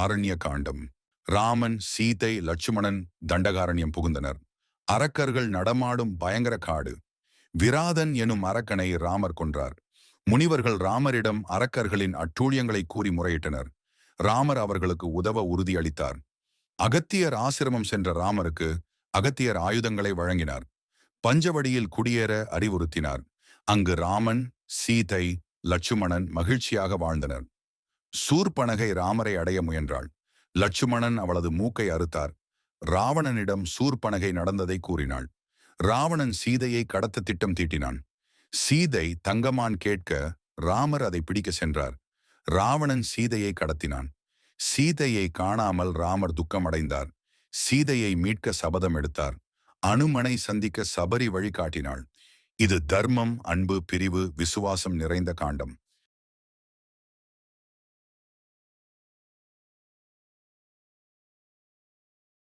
ஆரண்ய காண்டம் ராமன் சீதை லட்சுமணன் தண்டகாரண்யம் புகுந்தனர். அரக்கர்கள் நடமாடும் பயங்கர காடு. விராதன் எனும் அரக்கனை ராமர் கொன்றார். முனிவர்கள் ராமரிடம் அரக்கர்களின் அட்டூழியங்களை கூறி முறையிட்டனர். ராமர் அவர்களுக்கு உதவ உறுதியளித்தார். அகத்தியர் ஆசிரமம் சென்ற ராமருக்கு அகத்தியர் ஆயுதங்களை வழங்கினார். பஞ்சவடியில் குடியேற அறிவுறுத்தினார். அங்கு ராமன் சீதை லட்சுமணன் மகிழ்ச்சியாக வாழ்ந்தனர். சூர்பனகை ராமரை அடைய முயன்றாள். லட்சுமணன் அவளது மூக்கை அறுத்தார். ராவணனிடம் சூர்பனகை நடந்ததை கூறினாள். ராவணன் சீதையை கடத்த திட்டம் தீட்டினான். சீதை தங்கமான் கேட்க ராமர் அதை பிடிக்க சென்றார். ராவணன் சீதையை கடத்தினான். சீதையை காணாமல் ராமர் துக்கமடைந்தார். சீதையை மீட்க சபதம் எடுத்தார். அனுமனை சந்திக்க சபரி வழிகாட்டினாள். இது தர்மம் அன்பு பிரிவு விசுவாசம் நிறைந்த காண்டம்.